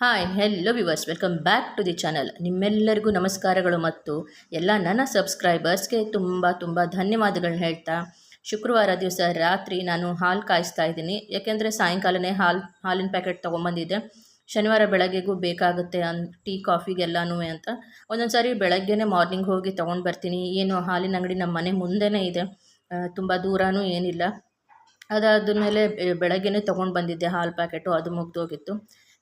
Hi hello viewers welcome back to the channel ನಿಮ್ಮೆಲ್ಲರಿಗೂ ನಮಸ್ಕಾರಗಳು ಮತ್ತು ಎಲ್ಲ ನನ್ನ ಸಬ್ಸ್ಕ್ರೈಬರ್ಸ್ಗೆ ತುಂಬ ತುಂಬ ಧನ್ಯವಾದಗಳನ್ನ ಹೇಳ್ತಾ. ಶುಕ್ರವಾರ ದಿವಸ ರಾತ್ರಿ ನಾನು ಹಾಲು ಕಾಯಿಸ್ತಾ ಇದ್ದೀನಿ. ಯಾಕೆಂದರೆ ಸಾಯಂಕಾಲನೇ ಹಾಲು, ಹಾಲಿನ ಪ್ಯಾಕೆಟ್ ತೊಗೊಂಬಂದಿದ್ದೆ. ಶನಿವಾರ ಬೆಳಗ್ಗೆಗೂ ಬೇಕಾಗುತ್ತೆ ಅನ್, ಟೀ ಕಾಫಿಗೆಲ್ಲನೂ ಅಂತ. ಒಂದೊಂದು ಸಾರಿ ಬೆಳಗ್ಗೆನೇ ಮಾರ್ನಿಂಗ್ ಹೋಗಿ ತೊಗೊಂಡು ಬರ್ತೀನಿ. ಏನು ಹಾಲಿನ ಅಂಗಡಿ ನಮ್ಮ ಮನೆ ಮುಂದೆನೇ ಇದೆ. ತುಂಬ ದೂರನೂ ಏನಿಲ್ಲ. ಅದಾದ ಮೇಲೆ ಬೆಳಗ್ಗೆನೇ ತೊಗೊಂಡು ಬಂದಿದ್ದೆ ಹಾಲು ಪ್ಯಾಕೆಟು. ಅದು ಮುಗ್ದೋಗಿತ್ತು.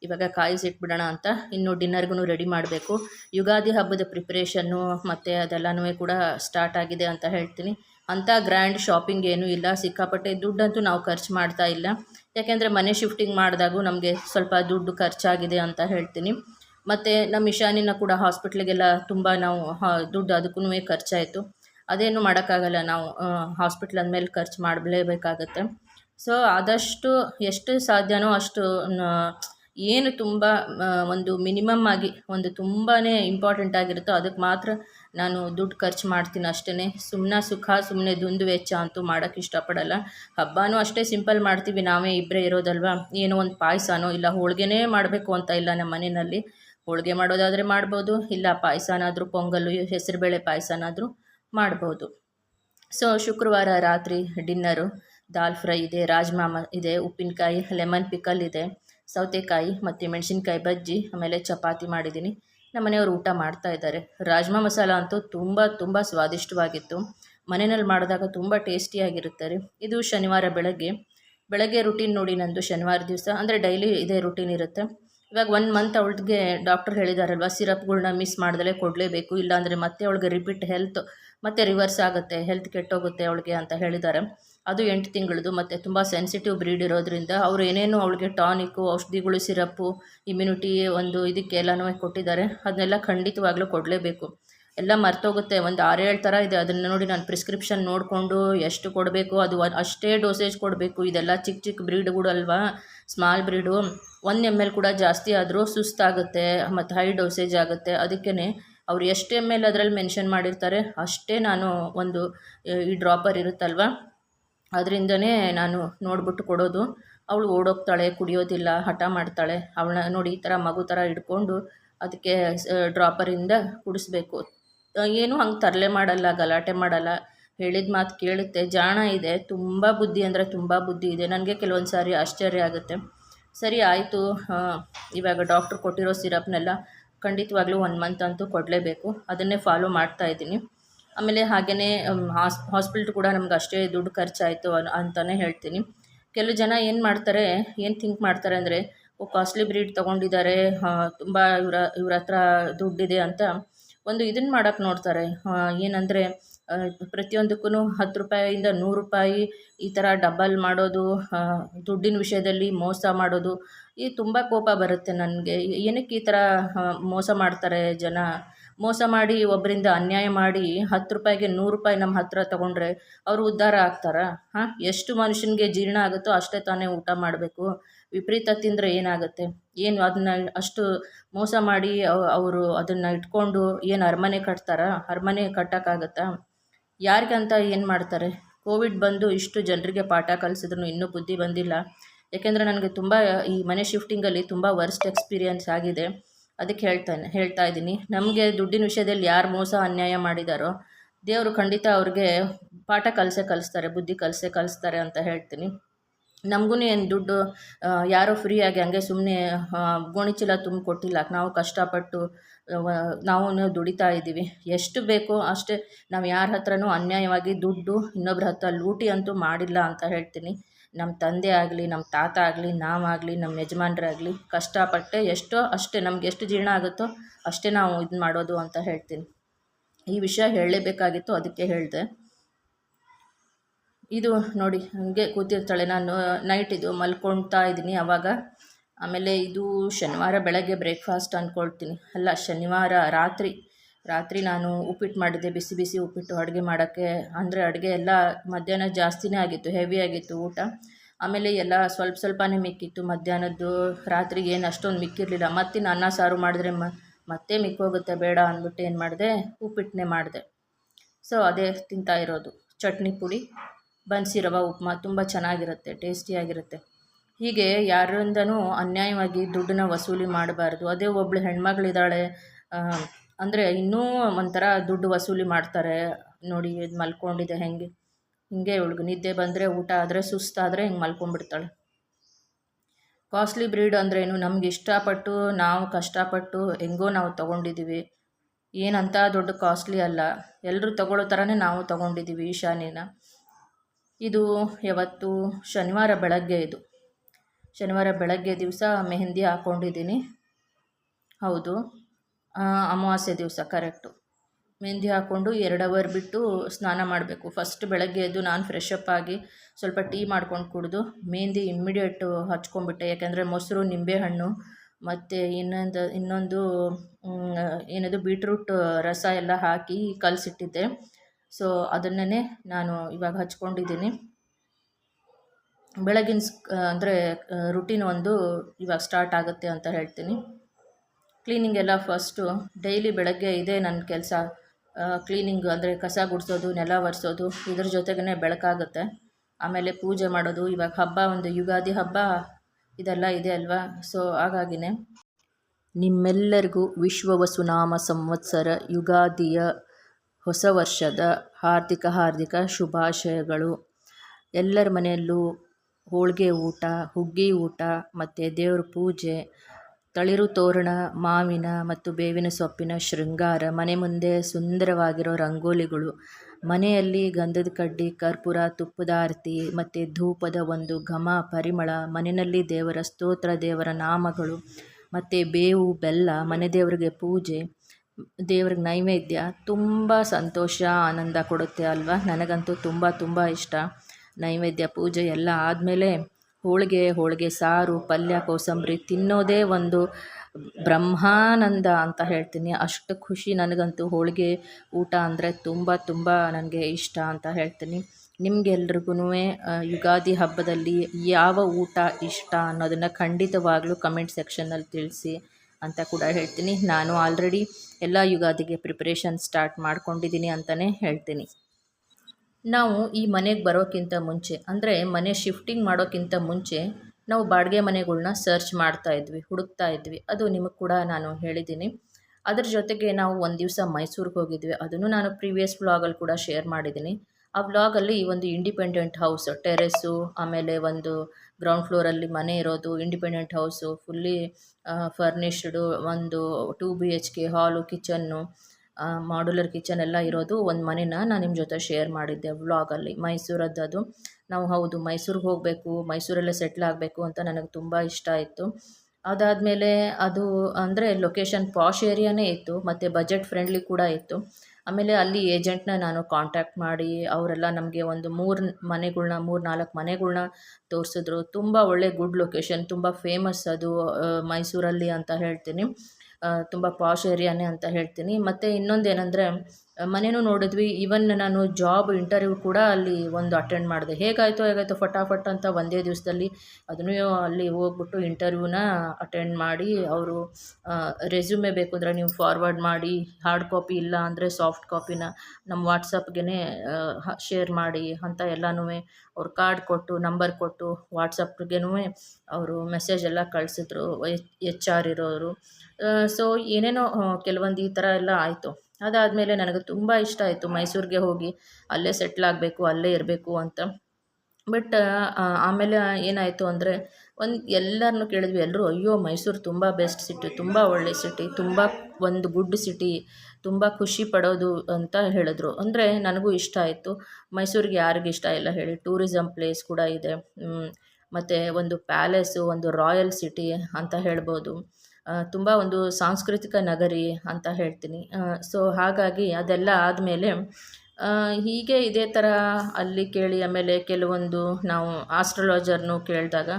ಇವಾಗ ಕಾಯಿಸಿಟ್ಬಿಡೋಣ ಅಂತ ಇನ್ನು ಡಿನ್ನರ್ಗೂ ರೆಡಿ ಮಾಡಬೇಕು. ಯುಗಾದಿ ಹಬ್ಬದ ಪ್ರಿಪ್ರೇಷನ್ನು ಮತ್ತು ಅದೆಲ್ಲನೂ ಕೂಡ ಸ್ಟಾರ್ಟ್ ಆಗಿದೆ ಅಂತ ಹೇಳ್ತೀನಿ. ಅಂಥ ಗ್ರ್ಯಾಂಡ್ ಶಾಪಿಂಗ್ ಏನೂ ಇಲ್ಲ. ಸಿಕ್ಕಾಪಟ್ಟೆ ದುಡ್ಡಂತೂ ನಾವು ಖರ್ಚು ಮಾಡ್ತಾ ಇಲ್ಲ. ಯಾಕೆಂದರೆ ಮನೆ ಶಿಫ್ಟಿಂಗ್ ಮಾಡಿದಾಗೂ ನಮಗೆ ಸ್ವಲ್ಪ ದುಡ್ಡು ಖರ್ಚಾಗಿದೆ ಅಂತ ಹೇಳ್ತೀನಿ. ಮತ್ತು ನಮ್ಮ ಇಶಾನಿನ ಕೂಡ ಹಾಸ್ಪಿಟ್ಲಿಗೆಲ್ಲ ತುಂಬ ನಾವು ದುಡ್ಡು ಅದಕ್ಕೂ ಖರ್ಚಾಯಿತು. ಅದೇನು ಮಾಡೋಕ್ಕಾಗಲ್ಲ ನಾವು ಹಾಸ್ಪಿಟ್ಲ್ ಅಂದಮೇಲೆ ಖರ್ಚು ಮಾಡಲೇಬೇಕಾಗತ್ತೆ. ಸೊ, ಆದಷ್ಟು ಎಷ್ಟು ಸಾಧ್ಯನೋ ಅಷ್ಟು ಏನು ತುಂಬ ಒಂದು ಮಿನಿಮಮ್ ಆಗಿ, ಒಂದು ತುಂಬಾ ಇಂಪಾರ್ಟೆಂಟ್ ಆಗಿರುತ್ತೋ ಅದಕ್ಕೆ ಮಾತ್ರ ನಾನು ದುಡ್ಡು ಖರ್ಚು ಮಾಡ್ತೀನಿ ಅಷ್ಟೇ ಸುಮ್ಮನೆ ಸುಖ ಸುಮ್ಮನೆ ದುಂದು ವೆಚ್ಚ ಅಂತೂ ಮಾಡೋಕ್ಕೆ ಇಷ್ಟಪಡಲ್ಲ. ಹಬ್ಬನೂ ಅಷ್ಟೇ ಸಿಂಪಲ್ ಮಾಡ್ತೀವಿ, ನಾವೇ ಇಬ್ಬರೇ ಇರೋದಲ್ವ? ಏನೋ ಒಂದು ಪಾಯಸನೋ, ಇಲ್ಲ ಹೋಳಿಗೆನೇ ಮಾಡಬೇಕು ಅಂತ ಇಲ್ಲ ನಮ್ಮ ಮನೆಯಲ್ಲಿ. ಹೋಳಿಗೆ ಮಾಡೋದಾದರೆ ಮಾಡ್ಬೋದು, ಇಲ್ಲ ಪಾಯಸನಾದರೂ ಪೊಂಗಲ್ಲು ಹೆಸರುಬೇಳೆ ಪಾಯಸನಾದರೂ ಮಾಡ್ಬೋದು. ಸೊ ಶುಕ್ರವಾರ ರಾತ್ರಿ ಡಿನ್ನರು ದಾಲ್ ಫ್ರೈ ಇದೆ, ರಾಜ್ಮಾಮ ಇದೆ, ಉಪ್ಪಿನಕಾಯಿ ಲೆಮನ್ ಪಿಕಲ್ ಇದೆ. ಸೌತೆಕಾಯಿ ಮತ್ತು ಮೆಣಸಿನ್ಕಾಯಿ ಬಜ್ಜಿ, ಆಮೇಲೆ ಚಪಾತಿ ಮಾಡಿದ್ದೀನಿ. ನಮ್ಮ ಮನೆಯವರು ಊಟ ಮಾಡ್ತಾ ಇದ್ದಾರೆ. ರಾಜ್ಮಾ ಮಸಾಲ ಅಂತೂ ತುಂಬ ತುಂಬ ಸ್ವಾದಿಷ್ಟವಾಗಿತ್ತು. ಮನೆಯಲ್ಲಿ ಮಾಡಿದಾಗ ತುಂಬ ಟೇಸ್ಟಿಯಾಗಿರುತ್ತಾರೆ ಇದು ಶನಿವಾರ ಬೆಳಗ್ಗೆ. ಬೆಳಗ್ಗೆ ರುಟೀನ್ ನೋಡಿ ನಂದು ಶನಿವಾರ ದಿವಸ. ಅಂದರೆ ಡೈಲಿ ಇದೇ ರುಟೀನ್ ಇರುತ್ತೆ. ಇವಾಗ ಒನ್ ಮಂತ್ ಅವಳಿಗೆ ಡಾಕ್ಟರ್ ಹೇಳಿದಾರಲ್ವ ಸಿರಪ್ಗಳನ್ನ ಮಿಸ್ ಮಾಡ್ದಲೇ ಕೊಡಲೇಬೇಕು. ಇಲ್ಲಾಂದರೆ ಮತ್ತೆ ಅವಳಿಗೆ ರಿಪೀಟ್ ಹೆಲ್ತ್ ಮತ್ತೆ ರಿವರ್ಸ್ ಆಗುತ್ತೆ. ಹೆಲ್ತ್ ಕೆಟ್ಟೋಗುತ್ತೆ ಅವಳಿಗೆ ಅಂತ ಹೇಳಿದ್ದಾರೆ. ಅದು ಎಂಟು ತಿಂಗಳದು, ಮತ್ತು ತುಂಬ ಸೆನ್ಸಿಟಿವ್ ಬ್ರೀಡ್ ಇರೋದ್ರಿಂದ ಅವರು ಏನೇನು ಅವಳಿಗೆ ಟಾನಿಕ್ಕು, ಔಷಧಿಗಳು, ಸಿರಪ್ಪು ಇಮ್ಯುನಿಟಿ ಒಂದು ಇದಕ್ಕೆ ಇದಕ್ಕೆಲ್ಲನೂ ಕೊಟ್ಟಿದ್ದಾರೆ. ಅದನ್ನೆಲ್ಲ ಖಂಡಿತವಾಗ್ಲೂ ಕೊಡಲೇಬೇಕು. ಎಲ್ಲ ಮರ್ತೋಗುತ್ತೆ. ಒಂದು ಆರೇಳು ಥರ ಇದೆ. ಅದನ್ನು ನೋಡಿ ನಾನು ಪ್ರಿಸ್ಕ್ರಿಪ್ಷನ್ ನೋಡಿಕೊಂಡು ಎಷ್ಟು ಕೊಡಬೇಕು, ಅದು ಅಷ್ಟೇ ಡೋಸೇಜ್ ಕೊಡಬೇಕು. ಇದೆಲ್ಲ ಚಿಕ್ಕ ಚಿಕ್ಕ ಬ್ರೀಡ್ಗಳು ಅಲ್ವಾ? Small breed one M L ಕೂಡ ಜಾಸ್ತಿ ಆದರೂ ಸುಸ್ತಾಗುತ್ತೆ, ಮತ್ತು ಹೈ ಡೋಸೇಜ್ ಆಗುತ್ತೆ. ಅದಕ್ಕೇ ಅವ್ರು ಎಷ್ಟು ಎಂ ಎಲ್ ಅದರಲ್ಲಿ ಮೆನ್ಷನ್ ಮಾಡಿರ್ತಾರೆ, ಅಷ್ಟೇ ನಾನು ಒಂದು, ಈ ಡ್ರಾಪರ್ ಇರುತ್ತಲ್ವ? ಅದರಿಂದನೇ ನಾನು ನೋಡ್ಬಿಟ್ಟು ಕೊಡೋದು. ಅವಳು ಓಡೋಗ್ತಾಳೆ, ಕುಡಿಯೋದಿಲ್ಲ, ಹಠ ಮಾಡ್ತಾಳೆ. ಅವಳನ್ನ ನೋಡಿ ಈ ಥರ ಮಗು ಥರ ಹಿಡ್ಕೊಂಡು ಅದಕ್ಕೆ ಡ್ರಾಪರಿಂದ ಕುಡಿಸ್ಬೇಕು. ಏನು ಹಂಗೆ ತರಲೆ ಮಾಡಲ್ಲ, ಗಲಾಟೆ ಮಾಡಲ್ಲ. ಹೇಳಿದ ಮಾತು ಕೇಳುತ್ತೆ. ಜಾಣ ಇದೆ. ತುಂಬ ಬುದ್ಧಿ ಅಂದರೆ ತುಂಬ ಬುದ್ಧಿ ಇದೆ. ನನಗೆ ಕೆಲವೊಂದು ಸಾರಿ ಆಶ್ಚರ್ಯ ಆಗುತ್ತೆ. ಸರಿ, ಆಯಿತು. ಇವಾಗ ಡಾಕ್ಟ್ರ್ ಕೊಟ್ಟಿರೋ ಸಿರಪ್ನೆಲ್ಲ ಖಂಡಿತವಾಗ್ಲೂ ಒನ್ ಮಂತ್ ಅಂತೂ ಕೊಡಲೇಬೇಕು. ಅದನ್ನೇ ಫಾಲೋ ಮಾಡ್ತಾ ಇದ್ದೀನಿ. ಆಮೇಲೆ ಹಾಗೆಯೇ ಹಾಸ್, ಹಾಸ್ಪಿಟ್ಲ್ ಕೂಡ ನಮ್ಗೆ ಅಷ್ಟೇ ದುಡ್ಡು ಖರ್ಚಾಯಿತು ಅಂತಲೇ ಹೇಳ್ತೀನಿ. ಕೆಲವು ಜನ ಏನು ಮಾಡ್ತಾರೆ, ಏನು ಥಿಂಕ್ ಮಾಡ್ತಾರೆ ಅಂದರೆ, ಓ, ಕಾಸ್ಟ್ಲಿ ಬ್ರೀಡ್ ತೊಗೊಂಡಿದ್ದಾರೆ ತುಂಬ ಇವರ, ಇವ್ರ ಹತ್ರ ದುಡ್ಡಿದೆ ಅಂತ ಒಂದು ಇದನ್ನು ಮಾಡೋಕ್ಕೆ ನೋಡ್ತಾರೆ. ಏನಂದರೆ ಪ್ರತಿಯೊಂದಕ್ಕೂ ಹತ್ತು ರೂಪಾಯಿಯಿಂದ ನೂರು ರೂಪಾಯಿ ಈ ಥರ ಡಬಲ್ ಮಾಡೋದು ದುಡ್ಡಿನ ವಿಷಯದಲ್ಲಿ ಮೋಸ ಮಾಡೋದು, ಈ ತುಂಬ ಕೋಪ ಬರುತ್ತೆ ನನಗೆ. ಏನಕ್ಕೆ ಈ ಥರ ಮೋಸ ಮಾಡ್ತಾರೆ ಜನ? ಮೋಸ ಮಾಡಿ ಒಬ್ಬರಿಂದ ಅನ್ಯಾಯ ಮಾಡಿ ಹತ್ತು ರೂಪಾಯಿಗೆ ನೂರು ರೂಪಾಯಿ ನಮ್ಮ ಹತ್ರ ತೊಗೊಂಡ್ರೆ ಅವರು ಉದ್ಧಾರ ಆಗ್ತಾರಾ? ಹಾಂ, ಎಷ್ಟು ಮನುಷ್ಯನಿಗೆ ಜೀರ್ಣ ಆಗುತ್ತೋ ಅಷ್ಟೇ ತಾನೇ ಊಟ ಮಾಡಬೇಕು. ವಿಪರೀತ ತಿಂದರೆ ಏನಾಗುತ್ತೆ? ಏನು ಅದನ್ನ ಅಷ್ಟು ಮೋಸ ಮಾಡಿ ಅವರು ಅದನ್ನು ಇಟ್ಕೊಂಡು ಏನು ಅರಮನೆ ಕಟ್ತಾರಾ? ಅರಮನೆ ಕಟ್ಟೋಕ್ಕಾಗತ್ತಾ? ಯಾರಿಗಂತ ಏನು ಮಾಡ್ತಾರೆ? ಕೋವಿಡ್ ಬಂದು ಇಷ್ಟು ಜನರಿಗೆ ಪಾಠ ಕಲಿಸಿದ್ರು ಇನ್ನೂ ಬುದ್ಧಿ ಬಂದಿಲ್ಲ. ಯಾಕೆಂದರೆ ನನಗೆ ತುಂಬ ಈ ಮನೆ ಶಿಫ್ಟಿಂಗಲ್ಲಿ ತುಂಬ ವರ್ಸ್ಟ್ ಎಕ್ಸ್ಪೀರಿಯನ್ಸ್ ಆಗಿದೆ. ಅದಕ್ಕೆ ಹೇಳ್ತಾನೆ, ಹೇಳ್ತಾ ಇದ್ದೀನಿ. ನಮಗೆ ದುಡ್ಡಿನ ವಿಷಯದಲ್ಲಿ ಯಾರು ಮೋಸ, ಅನ್ಯಾಯ ಮಾಡಿದಾರೋ, ದೇವರು ಖಂಡಿತ ಅವ್ರಿಗೆ ಪಾಠ ಕಲಿಸೇ ಕಲಿಸ್ತಾರೆ, ಬುದ್ಧಿ ಕಲಿಸೇ ಕಲಿಸ್ತಾರೆ ಅಂತ ಹೇಳ್ತೀನಿ. ನಮಗೂ ಏನು ದುಡ್ಡು ಯಾರೋ ಫ್ರೀಯಾಗಿ ಹಂಗೆ ಸುಮ್ಮನೆ ಗೋಣಿಚೀಲ ತುಂಬ ಕೊಟ್ಟಿಲ್ಲ. ನಾವು ಕಷ್ಟಪಟ್ಟು ನಾವು ದುಡಿತಾ ಇದ್ದೀವಿ. ಎಷ್ಟು ಬೇಕೋ ಅಷ್ಟೇ, ನಾವು ಯಾರ ಹತ್ರನೂ ಅನ್ಯಾಯವಾಗಿ ದುಡ್ಡು ಇನ್ನೊಬ್ಬರ ಹತ್ರ ಲೂಟಿ ಅಂತೂ ಮಾಡಿಲ್ಲ ಅಂತ ಹೇಳ್ತೀನಿ. ನಮ್ಮ ತಂದೆ ಆಗಲಿ, ನಮ್ಮ ತಾತ ಆಗಲಿ ನಾವಾಗಲಿ ನಮ್ಮ ಯಜಮಾನ್ರಾಗಲಿ ಕಷ್ಟಪಟ್ಟೆ ಎಷ್ಟೋ ಅಷ್ಟೇ ನಮ್ಗೆ ಎಷ್ಟು ಜೀರ್ಣ ಆಗುತ್ತೋ ಅಷ್ಟೇ ನಾವು ಇದು ಮಾಡೋದು ಅಂತ ಹೇಳ್ತೀನಿ. ಈ ವಿಷಯ ಹೇಳಲೇಬೇಕಾಗಿತ್ತು, ಅದಕ್ಕೆ ಹೇಳಿದೆ. ಇದು ನೋಡಿ, ಹಾಗೆ ಕೂತಿರ್ತಾಳೆ. ನಾನು ನೈಟ್ ಇದು ಮಲ್ಕೊಳ್ತಾ ಇದ್ದೀನಿ ಆವಾಗ ಆಮೇಲೆ ಇದು ಶನಿವಾರ ಬೆಳಗ್ಗೆ ಬ್ರೇಕ್ಫಾಸ್ಟ್ ಅಂದ್ಕೊಳ್ತೀನಿ ಅಲ್ಲ, ಶನಿವಾರ ರಾತ್ರಿ ರಾತ್ರಿ ನಾನು ಉಪ್ಪಿಟ್ಟು ಮಾಡಿದ್ದೆ, ಬಿಸಿ ಬಿಸಿ ಉಪ್ಪಿಟ್ಟು ಅಡುಗೆ ಮಾಡೋಕ್ಕೆ. ಅಂದರೆ ಅಡುಗೆ ಎಲ್ಲ ಮಧ್ಯಾಹ್ನ ಜಾಸ್ತಿನೇ ಆಗಿತ್ತು ಹೆವಿ ಆಗಿತ್ತು ಊಟ. ಆಮೇಲೆ ಎಲ್ಲ ಸ್ವಲ್ಪ ಸ್ವಲ್ಪನೇ ಮಿಕ್ಕಿತ್ತು ಮಧ್ಯಾಹ್ನದ್ದು. ರಾತ್ರಿಗೆ ಏನು ಅಷ್ಟೊಂದು ಮಿಕ್ಕಿರಲಿಲ್ಲ. ಮತ್ತಿನ್ನು ಅನ್ನ ಸಾರು ಮಾಡಿದ್ರೆ ಮತ್ತೆ ಮಿಕ್ಕೋಗುತ್ತೆ, ಬೇಡ ಅಂದ್ಬಿಟ್ಟು ಏನು ಮಾಡಿದೆ? ಉಪ್ಪಿಟ್ಟನ್ನೇ ಮಾಡಿದೆ. ಸೊ ಅದೇ ತಿಂತಾ ಇರೋದು. ಚಟ್ನಿ ಪುಡಿ, ಬನ್ಸಿ ರವೆ ಉಪ್ಮಾ ತುಂಬ ಚೆನ್ನಾಗಿರುತ್ತೆ, ಟೇಸ್ಟಿಯಾಗಿರುತ್ತೆ. ಹೀಗೆ ಯಾರಿಂದನೂ ಅನ್ಯಾಯವಾಗಿ ದುಡ್ಡನ್ನ ವಸೂಲಿ ಮಾಡಬಾರ್ದು. ಅದೇ ಒಬ್ಳು ಹೆಣ್ಮಗಳಿದ್ದಾಳೆ ಅಂದರೆ ಇನ್ನೂ ಒಂಥರ ದುಡ್ಡು ವಸೂಲಿ ಮಾಡ್ತಾರೆ. ನೋಡಿ ಇದು ಮಲ್ಕೊಂಡಿದೆ ಹೆಂಗೆ. ಹಿಂಗೆ ಇವಳಿಗೆ ನಿದ್ದೆ ಬಂದರೆ ಊಟ ಆದರೆ ಸುಸ್ತಾದರೆ ಹಿಂಗೆ ಮಲ್ಕೊಂಡ್ಬಿಡ್ತಾಳೆ. ಕಾಸ್ಟ್ಲಿ ಬ್ರೀಡ್ ಅಂದ್ರೇನು ನಮ್ಗೆ ಇಷ್ಟಪಟ್ಟು, ನಾವು ಕಷ್ಟಪಟ್ಟು ಹೆಂಗೋ ನಾವು ತೊಗೊಂಡಿದ್ದೀವಿ ಏನಂತ ದೊಡ್ಡ ಕಾಸ್ಟ್ಲಿ ಅಲ್ಲ. ಎಲ್ಲರೂ ತಗೊಳ್ಳೋ ಥರನೇ ನಾವು ತೊಗೊಂಡಿದ್ದೀವಿ ಶಾನಿನ ಇದು ಯಾವತ್ತು? ಶನಿವಾರ ಬೆಳಗ್ಗೆ ಇದು. ಶನಿವಾರ ಬೆಳಗ್ಗೆ ದಿವಸ ಮೆಹಂದಿ ಹಾಕ್ಕೊಂಡಿದ್ದೀನಿ ಹೌದು. ಅಮಾವಾಸ್ಯೆ ದಿವಸ ಕರೆಕ್ಟು ಮೆಹಂದಿ ಹಾಕ್ಕೊಂಡು ಎರಡು ಅವರ್ ಬಿಟ್ಟು ಸ್ನಾನ ಮಾಡಬೇಕು. ಫಸ್ಟ್ ಬೆಳಗ್ಗೆ ಎದ್ದು ನಾನು ಫ್ರೆಶ್ ಅಪ್ ಆಗಿ ಸ್ವಲ್ಪ ಟೀ ಮಾಡ್ಕೊಂಡು ಕುಡಿದು ಮೆಹಂದಿ ಇಮ್ಮಿಡಿಯೇಟು ಹಚ್ಕೊಂಡ್ಬಿಟ್ಟೆ. ಯಾಕೆಂದರೆ ಮೊಸರು, ನಿಂಬೆಹಣ್ಣು ಮತ್ತು ಇನ್ನೊಂದು ಇನ್ನೊಂದು ಏನದು ಬೀಟ್ರೂಟ್ ರಸ ಎಲ್ಲ ಹಾಕಿ ಕಲಸಿಟ್ಟಿದ್ದೆ. ಸೊ ಅದನ್ನೇ ನಾನು ಇವಾಗ ಹಚ್ಕೊಂಡಿದ್ದೀನಿ. ಬೆಳಗಿನ ಅಂದರೆ ರುಟೀನ್ ಒಂದು ಇವಾಗ ಸ್ಟಾರ್ಟ್ ಆಗುತ್ತೆ ಅಂತ ಹೇಳ್ತೀನಿ. ಕ್ಲೀನಿಂಗ್ ಎಲ್ಲ ಫಸ್ಟು ಡೈಲಿ ಬೆಳಗ್ಗೆ ಇದೆ ನನ್ನ ಕೆಲಸ. ಕ್ಲೀನಿಂಗ್ ಅಂದರೆ ಕಸ ಗುಡಿಸೋದು, ನೆಲ ಒರೆಸೋದು, ಇದ್ರ ಜೊತೆಗೇ ಬೆಳಕಾಗುತ್ತೆ. ಆಮೇಲೆ ಪೂಜೆ ಮಾಡೋದು, ಇವಾಗ ಹಬ್ಬ ಒಂದು ಯುಗಾದಿ ಹಬ್ಬ, ಇದೆಲ್ಲ ಇದೆ ಅಲ್ವಾ? ಸೊ ಹಾಗಾಗಿನೇ. ನಿಮ್ಮೆಲ್ಲರಿಗೂ ವಿಶ್ವ ವಸುನಾಮ ಸಂವತ್ಸರ ಯುಗಾದಿಯ ಹೊಸ ವರ್ಷದ ಹಾರ್ದಿಕ ಹಾರ್ದಿಕ ಶುಭಾಶಯಗಳು. ಎಲ್ಲರ ಮನೆಯಲ್ಲೂ ಹೋಳಿಗೆ ಊಟ, ಹುಗ್ಗಿ ಊಟ, ಮತ್ತು ದೇವ್ರ ಪೂಜೆ ತಳಿರು ತೋರಣ, ಮಾವಿನ ಮತ್ತು ಬೇವಿನ ಸೊಪ್ಪಿನ ಶೃಂಗಾರ, ಮನೆ ಮುಂದೆ ಸುಂದರವಾಗಿರೋ ರಂಗೋಲಿಗಳು, ಮನೆಯಲ್ಲಿ ಗಂಧದ ಕಡ್ಡಿ, ಕರ್ಪೂರ, ತುಪ್ಪದ ಆರತಿ ಮತ್ತು ಧೂಪದ ಒಂದು ಘಮ, ಪರಿಮಳ, ಮನೆಯಲ್ಲಿ ದೇವರ ಸ್ತೋತ್ರ, ದೇವರ ನಾಮಗಳು ಮತ್ತು ಬೇವು, ಬೆಲ್ಲ, ಮನೆ ದೇವರಿಗೆ ಪೂಜೆ, ದೇವ್ರಿಗೆ ನೈವೇದ್ಯ ತುಂಬ ಸಂತೋಷ, ಆನಂದ ಕೊಡುತ್ತೆ ಅಲ್ವಾ? ನನಗಂತೂ ತುಂಬ ತುಂಬ ಇಷ್ಟ. ನೈವೇದ್ಯ, ಪೂಜೆ ಎಲ್ಲ ಆದಮೇಲೆ ಹೋಳಿಗೆ ಹೋಳಿಗೆ ಸಾರು, ಪಲ್ಯ, ಕೋಸಂಬರಿ ತಿನ್ನೋದೇ ಒಂದು ಬ್ರಹ್ಮಾನಂದ ಅಂತ ಹೇಳ್ತೀನಿ. ಅಷ್ಟು ಖುಷಿ ನನಗಂತೂ ಹೋಳಿಗೆ ಊಟ ಅಂದರೆ ತುಂಬ ತುಂಬ ನನಗೆ ಇಷ್ಟ ಅಂತ ಹೇಳ್ತೀನಿ. ನಿಮಗೆಲ್ರಿಗೂ ಯುಗಾದಿ ಹಬ್ಬದಲ್ಲಿ ಯಾವ ಊಟ ಇಷ್ಟ ಅನ್ನೋದನ್ನು ಖಂಡಿತವಾಗ್ಲೂ ಕಮೆಂಟ್ ಸೆಕ್ಷನ್ನಲ್ಲಿ ತಿಳಿಸಿ ಅಂತ ಕೂಡ ಹೇಳ್ತೀನಿ. ನಾನು ಆಲ್ರೆಡಿ ಎಲ್ಲ ಯುಗಾದಿಗೆ ಪ್ರಿಪ್ರೇಷನ್ ಸ್ಟಾರ್ಟ್ ಮಾಡ್ಕೊಂಡಿದ್ದೀನಿ ಅಂತಲೇ ಹೇಳ್ತೀನಿ. ನಾವು ಈ ಮನೆಗೆ ಬರೋಕ್ಕಿಂತ ಮುಂಚೆ, ಅಂದರೆ ಮನೆ ಶಿಫ್ಟಿಂಗ್ ಮಾಡೋಕ್ಕಿಂತ ಮುಂಚೆ ನಾವು ಬಾಡಿಗೆ ಮನೆಗಳ್ನ ಸರ್ಚ್ ಮಾಡ್ತಾ ಇದ್ವಿ, ಹುಡುಕ್ತಾ ಇದ್ವಿ. ಅದು ನಿಮಗೆ ಕೂಡ ನಾನು ಹೇಳಿದ್ದೀನಿ. ಅದ್ರ ಜೊತೆಗೆ ನಾವು ಒಂದು ದಿವಸ ಮೈಸೂರಿಗೆ ಹೋಗಿದ್ವಿ. ಅದನ್ನು ನಾನು ಪ್ರೀವಿಯಸ್ ವ್ಲಾಗಲ್ಲಿ ಕೂಡ ಶೇರ್ ಮಾಡಿದ್ದೀನಿ. ಆ ವ್ಲಾಗಲ್ಲಿ ಒಂದು ಇಂಡಿಪೆಂಡೆಂಟ್ ಹೌಸ್ ಟೆರೆಸ್ಸು ಆಮೇಲೆ ಒಂದು ಗ್ರೌಂಡ್ ಫ್ಲೋರಲ್ಲಿ ಮನೆ ಇರೋದು ಇಂಡಿಪೆಂಡೆಂಟ್ ಹೌಸು ಫುಲ್ಲಿ ಫರ್ನಿಶ್ಡು ಒಂದು two B H K hall kitchen modular kitchen ಎಲ್ಲ ಇರೋದು ಒಂದು ಮನೇನ ನಾನು ನಿಮ್ಮ ಜೊತೆ ಶೇರ್ ಮಾಡಿದ್ದೆ ವ್ಲಾಗಲ್ಲಿ ಮೈಸೂರದ್ದು ಅದು ನಾವು ಹೌದು, ಮೈಸೂರಿಗೆ ಹೋಗಬೇಕು, ಮೈಸೂರಲ್ಲೇ ಸೆಟ್ಲ್ ಆಗಬೇಕು ಅಂತ ನನಗೆ ತುಂಬ ಇಷ್ಟ ಇತ್ತು. ಅದಾದಮೇಲೆ ಅದು ಅಂದರೆ ಲೊಕೇಶನ್ ಪಾಶ್ ಏರಿಯಾನೇ ಇತ್ತು, ಮತ್ತು ಬಜೆಟ್ ಫ್ರೆಂಡ್ಲಿ ಕೂಡ ಇತ್ತು. ಆಮೇಲೆ ಅಲ್ಲಿ ಏಜೆಂಟ್ನ ನಾನು ಕಾಂಟ್ಯಾಕ್ಟ್ ಮಾಡಿ, ಅವರೆಲ್ಲ ನಮಗೆ ಒಂದು ಮೂರು ಮನೆಗಳ್ನ, ಮೂರು ನಾಲ್ಕು ಮನೆಗಳ್ನ ತೋರಿಸಿದ್ರು. ತುಂಬ ಒಳ್ಳೆ ಗುಡ್ ಲೊಕೇಶನ್ ತುಂಬ ಫೇಮಸ್ ಅದು ಮೈಸೂರಲ್ಲಿ ಅಂತ ಹೇಳ್ತೀನಿ. ತುಂಬ ಪಾಶ್ ಏರಿಯಾನೇ ಅಂತ ಹೇಳ್ತೀನಿ. ಮತ್ತು ಇನ್ನೊಂದು ಏನಂದರೆ ಮನೇನೂ ನೋಡಿದ್ವಿ. ಈವನ್ ನಾನು ಜಾಬ್ ಇಂಟರ್ವ್ಯೂ ಕೂಡ ಅಲ್ಲಿ ಒಂದು ಅಟೆಂಡ್ ಮಾಡಿದೆ. ಹೇಗಾಯಿತು ಹೇಗಾಯಿತು, ಫಟಾಫಟ್ ಅಂತ ಒಂದೇ ದಿವಸದಲ್ಲಿ ಅದನ್ನು ಅಲ್ಲಿ ಹೋಗ್ಬಿಟ್ಟು ಇಂಟರ್ವ್ಯೂನ ಅಟೆಂಡ್ ಮಾಡಿ ಅವರು ರೆಸ್ಯೂಮೆ ಬೇಕು ಅಂದರೆ ನೀವು ಫಾರ್ವರ್ಡ್ ಮಾಡಿ ಹಾರ್ಡ್ ಕಾಪಿ ಇಲ್ಲ ಅಂದರೆ ಸಾಫ್ಟ್ ಕಾಪಿನ ನಮ್ಮ ವಾಟ್ಸಪ್ಗೆ ಶೇರ್ ಮಾಡಿ ಅಂತ ಎಲ್ಲನೂ ಅವ್ರು ಕಾರ್ಡ್ ಕೊಟ್ಟು ನಂಬರ್ ಕೊಟ್ಟು ವಾಟ್ಸಪ್ಗೆನೂ ಅವರು ಮೆಸೇಜ್ ಎಲ್ಲ ಕಳಿಸಿದ್ರು. ಎಚ್ ಆರ್ ಇರೋರು. ಸೊ ಏನೇನೋ ಕೆಲವೊಂದು ಈ ಥರ ಎಲ್ಲ ಆಯಿತು. ಅದಾದಮೇಲೆ ನನಗೆ ತುಂಬ ಇಷ್ಟ ಆಯಿತು ಮೈಸೂರಿಗೆ ಹೋಗಿ. ಅಲ್ಲೇ ಸೆಟ್ಲ್ ಆಗಬೇಕು, ಅಲ್ಲೇ ಇರಬೇಕು ಅಂತ. ಬಟ್ ಆಮೇಲೆ ಏನಾಯಿತು ಅಂದರೆ ಒಂದು ಎಲ್ಲರನ್ನೂ ಕೇಳಿದ್ವಿ ಎಲ್ಲರೂ ಅಯ್ಯೋ, ಮೈಸೂರು ತುಂಬ ಬೆಸ್ಟ್ ಸಿಟಿ ತುಂಬ ಒಳ್ಳೆ ಸಿಟಿ ತುಂಬ ಒಂದು ಗುಡ್ ಸಿಟಿ ತುಂಬ ಖುಷಿ ಪಡೋದು ಅಂತ ಹೇಳಿದ್ರು. ಅಂದರೆ ನನಗೂ ಇಷ್ಟ ಆಯಿತು. ಮೈಸೂರಿಗೆ ಯಾರಿಗೂ ಇಷ್ಟ ಇಲ್ಲ ಹೇಳಿ. ಟೂರಿಸಮ್ ಪ್ಲೇಸ್ ಕೂಡ ಇದೆ. ಮತ್ತು ಒಂದು ಪ್ಯಾಲೇಸು ಒಂದು ರಾಯಲ್ ಸಿಟಿ ಅಂತ ಹೇಳ್ಬೋದು. ತುಂಬ ಒಂದು ಸಾಂಸ್ಕೃತಿಕ ನಗರಿ ಅಂತ ಹೇಳ್ತೀನಿ. ಸೊ ಹಾಗಾಗಿ ಅದೆಲ್ಲ ಆದಮೇಲೆ ಹೀಗೆ ಇದೇ ಥರ ಅಲ್ಲಿ ಕೇಳಿ ಆಮೇಲೆ ಕೆಲವೊಂದು ನಾವು ಆಸ್ಟ್ರಲಾಜರ್ನು ಕೇಳಿದಾಗ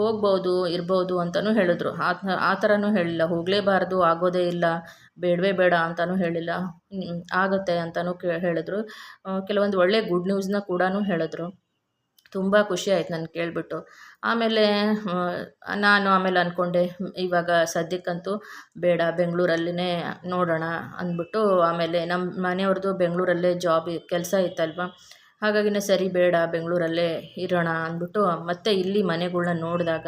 ಹೋಗ್ಬೋದು, ಇರ್ಬೋದು ಅಂತಲೂ ಹೇಳಿದ್ರು. ಆ ಆ ಥರನೂ ಹೇಳಿಲ್ಲ. ಹೋಗಲೇಬಾರ್ದು, ಆಗೋದೇ ಇಲ್ಲ, ಬೇಡವೇ ಬೇಡ ಅಂತಲೂ ಹೇಳಿಲ್ಲ. ಆಗುತ್ತೆ ಅಂತಲೂ ಕೇ, ಹೇಳಿದ್ರು. ಕೆಲವೊಂದು ಒಳ್ಳೆಯ ಗುಡ್ ನ್ಯೂಸ್ನ ಕೂಡ ಹೇಳಿದ್ರು. ತುಂಬ ಖುಷಿ ಆಯ್ತು ನಾನು ಕೇಳಿಬಿಟ್ಟು. ಆಮೇಲೆ ನಾನು ಆಮೇಲೆ ಅಂದ್ಕೊಂಡೆ ಇವಾಗ ಸದ್ಯಕ್ಕಂತೂ ಬೇಡ, ಬೆಂಗಳೂರಲ್ಲಿನೇ ನೋಡೋಣ ಅಂದ್ಬಿಟ್ಟು, ಆಮೇಲೆ ನಮ್ಮ ಮನೆಯವ್ರದ್ದು ಬೆಂಗಳೂರಲ್ಲೇ ಜಾಬ್ ಕೆಲಸ ಇತ್ತಲ್ವ? ಹಾಗಾಗಿನೇ ಸರಿ ಬೇಡ, ಬೆಂಗಳೂರಲ್ಲೇ ಇರೋಣ ಅಂದ್ಬಿಟ್ಟು, ಮತ್ತೆ ಇಲ್ಲಿ ಮನೆಗಳ್ನ ನೋಡಿದಾಗ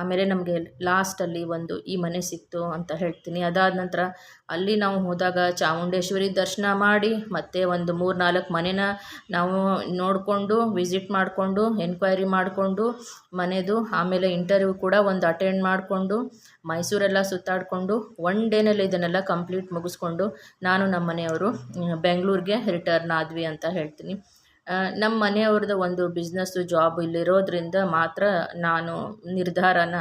ಆಮೇಲೆ ನಮಗೆ ಲಾಸ್ಟಲ್ಲಿ ಒಂದು ಈ ಮನೆ ಸಿಕ್ತು ಅಂತ ಹೇಳ್ತೀನಿ. ಅದಾದ ನಂತರ ಅಲ್ಲಿ ನಾವು ಹೋದಾಗ ಚಾಮುಂಡೇಶ್ವರಿ ದರ್ಶನ ಮಾಡಿ, ಮತ್ತೆ ಒಂದು ಮೂರು ನಾಲ್ಕು ಮನೆನ ನಾವು ನೋಡಿಕೊಂಡು ವಿಸಿಟ್ ಮಾಡಿಕೊಂಡು ಎನ್ಕ್ವೈರಿ ಮಾಡಿಕೊಂಡು, ಮನೆದು, ಆಮೇಲೆ ಇಂಟರ್ವ್ಯೂ ಕೂಡ ಒಂದು ಅಟೆಂಡ್ ಮಾಡಿಕೊಂಡು, ಮೈಸೂರೆಲ್ಲ ಸುತ್ತಾಡಿಕೊಂಡು ಒನ್ ಡೇನಲ್ಲಿ ಇದನ್ನೆಲ್ಲ ಕಂಪ್ಲೀಟ್ ಮುಗಿಸ್ಕೊಂಡು ನಾನು ನಮ್ಮ ಮನೆಯವರು ಬೆಂಗಳೂರಿಗೆ ರಿಟರ್ನ್ ಆದ್ವಿ ಅಂತ ಹೇಳ್ತೀನಿ. ನಮ್ಮ ಮನೆಯವ್ರದ್ದು ಒಂದು ಬಿಸ್ನೆಸ್ಸು ಜಾಬ್ ಇಲ್ಲಿರೋದ್ರಿಂದ ಮಾತ್ರ ನಾನು ನಿರ್ಧಾರನ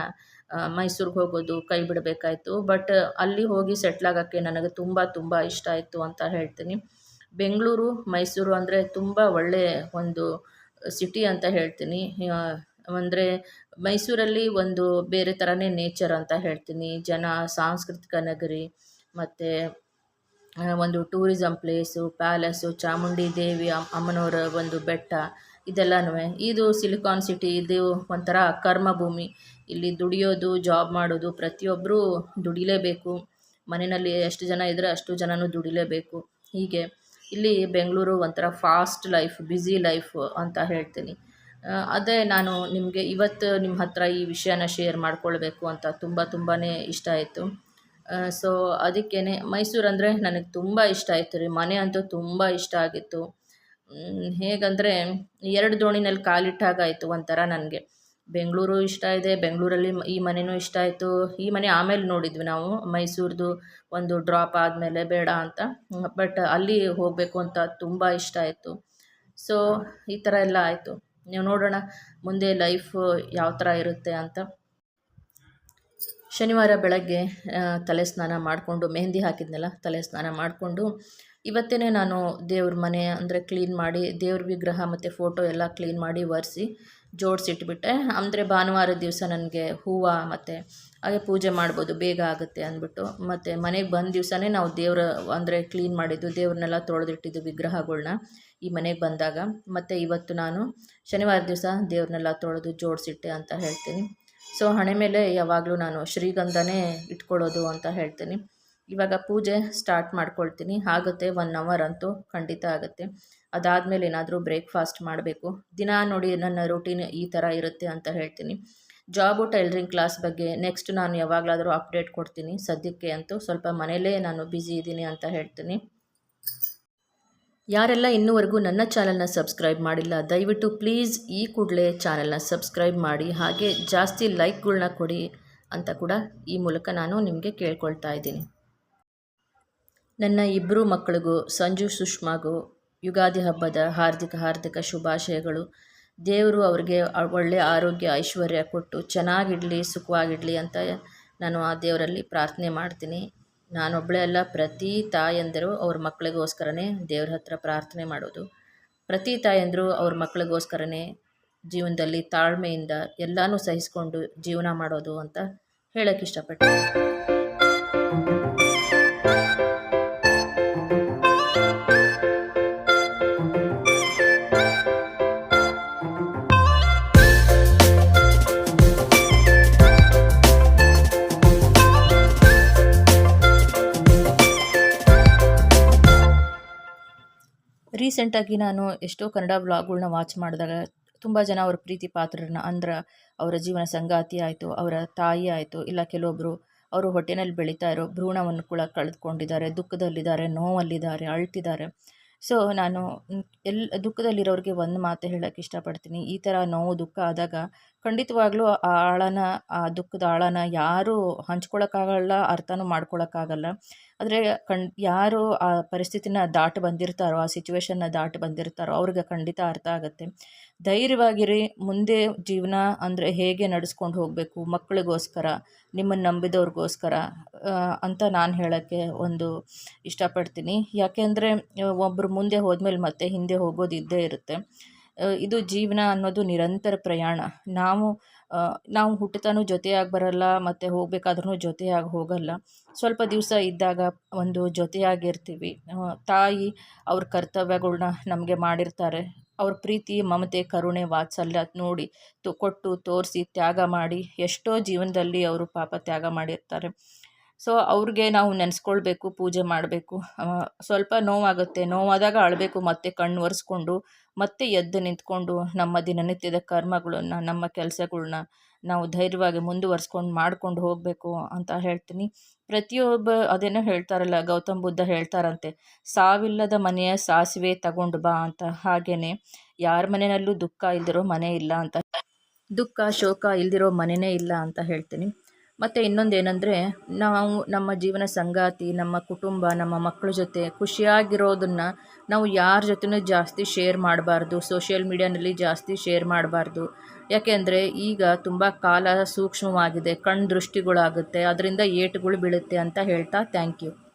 ಮೈಸೂರಿಗೆ ಹೋಗೋದು ಕೈ ಬಿಡಬೇಕಾಯ್ತು. ಬಟ್ ಅಲ್ಲಿ ಹೋಗಿ ಸೆಟ್ಲಾಗೋಕ್ಕೆ ನನಗೆ ತುಂಬ ತುಂಬ ಇಷ್ಟ ಆಯಿತು ಅಂತ ಹೇಳ್ತೀನಿ. ಬೆಂಗಳೂರು, ಮೈಸೂರು ಅಂದರೆ ತುಂಬ ಒಳ್ಳೆಯ ಒಂದು ಸಿಟಿ ಅಂತ ಹೇಳ್ತೀನಿ. ಅಂದರೆ ಮೈಸೂರಲ್ಲಿ ಒಂದು ಬೇರೆ ಥರನೇ ನೇಚರ್ ಅಂತ ಹೇಳ್ತೀನಿ. ಜನ, ಸಾಂಸ್ಕೃತಿಕ ನಗರಿ, ಮತ್ತು ಒಂದು tourism place palace Chamundi Devi ಅಮ್ಮನವರ ಒಂದು ಬೆಟ್ಟ ಇದೆಲ್ಲನೂ ಇದು ಸಿಲಿಕಾನ್ ಸಿಟಿ ಇದು ಒಂಥರ ಕರ್ಮಭೂಮಿ. ಇಲ್ಲಿ ದುಡಿಯೋದು ಜಾಬ್ ಮಾಡೋದು ಪ್ರತಿಯೊಬ್ಬರೂ ದುಡಿಲೇಬೇಕು. ಮನೆಯಲ್ಲಿ ಎಷ್ಟು ಜನ ಇದ್ದರೆ ಅಷ್ಟು ಜನನೂ ದುಡಿಲೇಬೇಕು. ಹೀಗೆ. ಇಲ್ಲಿ ಬೆಂಗಳೂರು ಒಂಥರ ಫಾಸ್ಟ್ ಲೈಫ್ ಬ್ಯುಸಿ ಲೈಫ್ ಅಂತ ಹೇಳ್ತೀನಿ. ಅದೇ ನಾನು ನಿಮಗೆ ಇವತ್ತು ನಿಮ್ಮ ಹತ್ರ ಈ ವಿಷಯನ ಶೇರ್ ಮಾಡ್ಕೊಳ್ಬೇಕು ಅಂತ ತುಂಬ ತುಂಬಾ ಇಷ್ಟ ಆಯಿತು. ಸೊ ಅದಕ್ಕೇ ಮೈಸೂರು ಅಂದರೆ ನನಗೆ ತುಂಬ ಇಷ್ಟ ಆಯಿತು ರೀ. ಮನೆ ಅಂತೂ ತುಂಬ ಇಷ್ಟ ಆಗಿತ್ತು. ಹೇಗಂದರೆ ಎರಡು ದೋಣಿನಲ್ಲಿ ಕಾಲಿಟ್ಟಾಗಾಯಿತು ಒಂಥರ ನನಗೆ. ಬೆಂಗಳೂರು ಇಷ್ಟ ಇದೆ, ಬೆಂಗಳೂರಲ್ಲಿ ಈ ಮನೆಯೂ ಇಷ್ಟ ಆಯಿತು. ಈ ಮನೆ ಆಮೇಲೆ ನೋಡಿದ್ವಿ ನಾವು, ಮೈಸೂರದು ಒಂದು ಡ್ರಾಪ್ ಆದಮೇಲೆ ಬೇಡ ಅಂತ. ಬಟ್ ಅಲ್ಲಿ ಹೋಗಬೇಕು ಅಂತ ತುಂಬ ಇಷ್ಟ ಆಯಿತು. ಸೊ ಈ ಥರ ಎಲ್ಲ ಆಯಿತು. ನೀವು ನೋಡೋಣ, ಮುಂದೆ ಲೈಫ್ ಯಾವ ಥರ ಇರುತ್ತೆ ಅಂತ. ಶನಿವಾರ ಬೆಳಗ್ಗೆ ತಲೆ ಸ್ನಾನ ಮಾಡಿಕೊಂಡು, ಮೆಹಂದಿ ಹಾಕಿದ್ನಲ್ಲ, ತಲೆ ಸ್ನಾನ ಮಾಡಿಕೊಂಡು ಇವತ್ತೇ ನಾನು ದೇವ್ರ ಮನೆ ಅಂದರೆ ಕ್ಲೀನ್ ಮಾಡಿ, ದೇವ್ರ ವಿಗ್ರಹ ಮತ್ತು ಫೋಟೋ ಎಲ್ಲ ಕ್ಲೀನ್ ಮಾಡಿ ಒರೆಸಿ, ಜೋಡಿಸಿಟ್ಬಿಟ್ಟೆ. ಅಂದರೆ ಭಾನುವಾರ ದಿವಸ ನನಗೆ ಹೂವು ಮತ್ತು, ಹಾಗೆ ಪೂಜೆ ಮಾಡ್ಬೋದು, ಬೇಗ ಆಗುತ್ತೆ ಅಂದ್ಬಿಟ್ಟು. ಮತ್ತು ಮನೆಗೆ ಬಂದ ದಿವಸನೇ ನಾವು ದೇವರ ಅಂದರೆ ಕ್ಲೀನ್ ಮಾಡಿದ್ದು, ದೇವ್ರನ್ನೆಲ್ಲ ತೊಳೆದಿಟ್ಟಿದ್ದು ವಿಗ್ರಹಗಳನ್ನ ಈ ಮನೆಗೆ ಬಂದಾಗ. ಮತ್ತು ಇವತ್ತು ನಾನು ಶನಿವಾರ ದಿವಸ ದೇವ್ರನ್ನೆಲ್ಲ ತೊಳೆದು ಜೋಡಿಸಿಟ್ಟೆ ಅಂತ ಹೇಳ್ತೀನಿ. ಸೊ ಹಣೆ ಮೇಲೆ ಯಾವಾಗಲೂ ನಾನು ಶ್ರೀಗಂಧನೇ ಇಟ್ಕೊಳ್ಳೋದು ಅಂತ ಹೇಳ್ತೀನಿ. ಇವಾಗ ಪೂಜೆ ಸ್ಟಾರ್ಟ್ ಮಾಡ್ಕೊಳ್ತೀನಿ. ಆಗುತ್ತೆ ಒನ್ ಅವರ್ ಅಂತೂ ಖಂಡಿತ ಆಗುತ್ತೆ. ಅದಾದಮೇಲೆ ಏನಾದರೂ ಬ್ರೇಕ್ಫಾಸ್ಟ್ ಮಾಡಬೇಕು. ದಿನ ನೋಡಿ ನನ್ನ ರೂಟೀನ್ ಈ ಥರ ಇರುತ್ತೆ ಅಂತ ಹೇಳ್ತೀನಿ. ಜಾಬು ಟೈಲರಿಂಗ್ ಕ್ಲಾಸ್ ಬಗ್ಗೆ ನೆಕ್ಸ್ಟ್ ನಾನು ಯಾವಾಗಲಾದರೂ ಅಪ್ಡೇಟ್ ಕೊಡ್ತೀನಿ. ಸದ್ಯಕ್ಕೆ ಅಂತೂ ಸ್ವಲ್ಪ ಮನೇಲೇ ನಾನು ಬ್ಯುಸಿ ಇದ್ದೀನಿ ಅಂತ ಹೇಳ್ತೀನಿ. ಯಾರೆಲ್ಲ ಇನ್ನೂವರೆಗೂ ನನ್ನ ಚಾನಲ್ನ ಸಬ್ಸ್ಕ್ರೈಬ್ ಮಾಡಿಲ್ಲ, ದಯವಿಟ್ಟು ಪ್ಲೀಸ್ ಈ ಕೂಡಲೇ ಚಾನಲ್ನ ಸಬ್ಸ್ಕ್ರೈಬ್ ಮಾಡಿ, ಹಾಗೆ ಜಾಸ್ತಿ ಲೈಕ್ಗಳನ್ನ ಕೊಡಿ ಅಂತ ಕೂಡ ಈ ಮೂಲಕ ನಾನು ನಿಮಗೆ ಕೇಳ್ಕೊಳ್ತಾ ಇದ್ದೀನಿ. ನನ್ನ ಇಬ್ಬರು ಮಕ್ಕಳಿಗೂ, ಸಂಜು, ಸುಷ್ಮಾಗೂ ಯುಗಾದಿ ಹಬ್ಬದ ಹಾರ್ದಿಕ ಹಾರ್ದಿಕ ಶುಭಾಶಯಗಳು. ದೇವರು ಅವ್ರಿಗೆ ಒಳ್ಳೆಯ ಆರೋಗ್ಯ, ಐಶ್ವರ್ಯ ಕೊಟ್ಟು ಚೆನ್ನಾಗಿಡಲಿ ಸುಖವಾಗಿಡಲಿ ಅಂತ ನಾನು ಆ ದೇವರಲ್ಲಿ ಪ್ರಾರ್ಥನೆ ಮಾಡ್ತೀನಿ. ನಾನೊಬ್ಬಳೇ ಅಲ್ಲ, ಪ್ರತಿ ತಾಯಂದಿರು ಅವ್ರ ಮಕ್ಕಳಿಗೋಸ್ಕರನೇ ದೇವ್ರ ಹತ್ರ ಪ್ರಾರ್ಥನೆ ಮಾಡೋದು. ಪ್ರತಿ ತಾಯಂದಿರು ಅವ್ರ ಮಕ್ಕಳಿಗೋಸ್ಕರನೇ ಜೀವನದಲ್ಲಿ ತಾಳ್ಮೆಯಿಂದ ಎಲ್ಲಾನು ಸಹಿಸ್ಕೊಂಡು ಜೀವನ ಮಾಡೋದು ಅಂತ ಹೇಳಕ್ಕೆ ಇಷ್ಟಪಟ್ಟೆ ರೀಸೆಂಟಾಗಿ ನಾನು ಎಷ್ಟೋ ಕನ್ನಡ ಬ್ಲಾಗ್ಗಳನ್ನ ವಾಚ್ ಮಾಡಿದಾಗ ತುಂಬ ಜನ ಅವ್ರ ಪ್ರೀತಿ ಪಾತ್ರರನ್ನ ಅಂದ್ರೆ ಅವರ ಜೀವನ ಸಂಗಾತಿ ಆಯಿತು, ಅವರ ತಾಯಿ ಆಯಿತು, ಇಲ್ಲ ಕೆಲವೊಬ್ಬರು ಅವರು ಹೊಟ್ಟೆನಲ್ಲಿ ಬೆಳೀತಾ ಇರೋ ಭ್ರೂಣವನ್ನು ಕೂಡ ಕಳೆದುಕೊಂಡಿದ್ದಾರೆ, ದುಃಖದಲ್ಲಿದ್ದಾರೆ, ನೋವಲ್ಲಿದ್ದಾರೆ, ಅಳ್ತಿದ್ದಾರೆ. ಸೊ ನಾನು ಎಲ್, ದುಃಖದಲ್ಲಿರೋರಿಗೆ ಒಂದು ಮಾತು ಹೇಳೋಕ್ಕೆ ಇಷ್ಟಪಡ್ತೀನಿ. ಈ ಥರ ನೋವು, ದುಃಖ ಆದಾಗ ಖಂಡಿತವಾಗ್ಲೂ ಆ ಆಳನ, ಆ ದುಃಖದ ಆಳನ ಯಾರೂ ಹಂಚ್ಕೊಳಕ್ಕಾಗಲ್ಲ, ಅರ್ಥನೂ ಮಾಡ್ಕೊಳಕ್ಕಾಗಲ್ಲ. ಆದರೆ ಕಣ್ ಯಾರು ಆ ಪರಿಸ್ಥಿತಿನ ದಾಟಿ ಬಂದಿರ್ತಾರೋ, ಆ ಸಿಚುವೇಶನ್ನ ದಾಟಿ ಬಂದಿರ್ತಾರೋ, ಅವ್ರಿಗೆ ಖಂಡಿತ ಅರ್ಥ ಆಗುತ್ತೆ. ಧೈರ್ಯವಾಗಿರಿ, ಮುಂದೆ ಜೀವನ ಅಂದರೆ ಹೇಗೆ ನಡೆಸ್ಕೊಂಡು ಹೋಗಬೇಕು, ಮಕ್ಕಳಿಗೋಸ್ಕರ ನಿಮ್ಮನ್ನು ನಂಬಿದವ್ರಿಗೋಸ್ಕರ ಅಂತ ನಾನು ಹೇಳೋಕ್ಕೆ ಒಂದು ಇಷ್ಟಪಡ್ತೀನಿ. ಯಾಕೆಂದರೆ ಒಬ್ಬರು ಮುಂದೆ ಹೋದ್ಮೇಲೆ ಮತ್ತೆ ಹಿಂದೆ ಹೋಗೋದು ಇದ್ದೇ ಇರುತ್ತೆ. ಇದು ಜೀವನ ಅನ್ನೋದು ನಿರಂತರ ಪ್ರಯಾಣ. ನಾವು ನಾವು ಹುಟ್ಟುತ್ತಾನೂ ಜೊತೆಯಾಗಿ ಬರಲ್ಲ, ಮತ್ತು ಹೋಗಬೇಕಾದ್ರೂ ಜೊತೆಯಾಗಿ ಹೋಗಲ್ಲ. ಸ್ವಲ್ಪ ದಿವಸ ಇದ್ದಾಗ ಒಂದು ಜೊತೆಯಾಗಿರ್ತೀವಿ. ತಾಯಿ ಅವ್ರ ಕರ್ತವ್ಯಗಳನ್ನ ನಮಗೆ ಮಾಡಿರ್ತಾರೆ. ಅವ್ರ ಪ್ರೀತಿ, ಮಮತೆ, ಕರುಣೆ, ವಾತ್ಸಲ್ಯ ನೋಡಿ ತು, ಕೊಟ್ಟು ತೋರಿಸಿ ತ್ಯಾಗ ಮಾಡಿ ಎಷ್ಟೋ ಜೀವನದಲ್ಲಿ ಅವರು ಪಾಪ ತ್ಯಾಗ ಮಾಡಿರ್ತಾರೆ. ಸೊ ಅವ್ರಿಗೆ ನಾವು ನೆನೆಸ್ಕೊಳ್ಬೇಕು, ಪೂಜೆ ಮಾಡಬೇಕು. ಸ್ವಲ್ಪ ನೋವಾಗುತ್ತೆ. ನೋವಾದಾಗ ಅಳಬೇಕು, ಮತ್ತೆ ಕಣ್ಣು ಒರೆಸ್ಕೊಂಡು, ಮತ್ತೆ ಎದ್ದು ನಿಂತ್ಕೊಂಡು ನಮ್ಮ ದಿನನಿತ್ಯದ ಕರ್ಮಗಳನ್ನ, ನಮ್ಮ ಕೆಲಸಗಳನ್ನ ನಾವು ಧೈರ್ಯವಾಗಿ ಮುಂದುವರ್ಸ್ಕೊಂಡು ಮಾಡ್ಕೊಂಡು ಹೋಗಬೇಕು ಅಂತ ಹೇಳ್ತೀನಿ. ಪ್ರತಿಯೊಬ್ಬ ಅದೇನೋ ಹೇಳ್ತಾರಲ್ಲ, ಗೌತಮ್ ಬುದ್ಧ ಹೇಳ್ತಾರಂತೆ, ಸಾವಿಲ್ಲದ ಮನೆಯ ಸಾಸಿವೆ ತಗೊಂಡು ಬಾ ಅಂತ. ಹಾಗೇನೆ, ಯಾರ ಮನೆಯಲ್ಲೂ ದುಃಖ ಇಲ್ದಿರೋ ಮನೆ ಇಲ್ಲ ಅಂತ. ದುಃಖ, ಶೋಕ ಇಲ್ದಿರೋ ಮನೆಯೇ ಇಲ್ಲ ಅಂತ ಹೇಳ್ತೀನಿ. ಮತ್ತು ಇನ್ನೊಂದು ಏನಂದರೆ ನಾವು ನಮ್ಮ ಜೀವನ ಸಂಗಾತಿ, ನಮ್ಮ ಕುಟುಂಬ, ನಮ್ಮ ಮಕ್ಕಳ ಜೊತೆ ಖುಷಿಯಾಗಿರೋದನ್ನು ನಾವು ಯಾರ ಜೊತೆನೂ ಜಾಸ್ತಿ ಶೇರ್ ಮಾಡಬಾರ್ದು, ಸೋಷಿಯಲ್ ಮೀಡ್ಯಾನಲ್ಲಿ ಜಾಸ್ತಿ ಶೇರ್ ಮಾಡಬಾರ್ದು. ಯಾಕೆಂದರೆ ಈಗ ತುಂಬ ಕಾಲ ಸೂಕ್ಷ್ಮವಾಗಿದೆ ಕಣ್ಣು ದೃಷ್ಟಿಗಳಾಗುತ್ತೆ ಅದರಿಂದ ಏಟುಗಳು ಬೀಳುತ್ತೆ ಅಂತ ಹೇಳ್ತಾ ಥ್ಯಾಂಕ್ ಯು.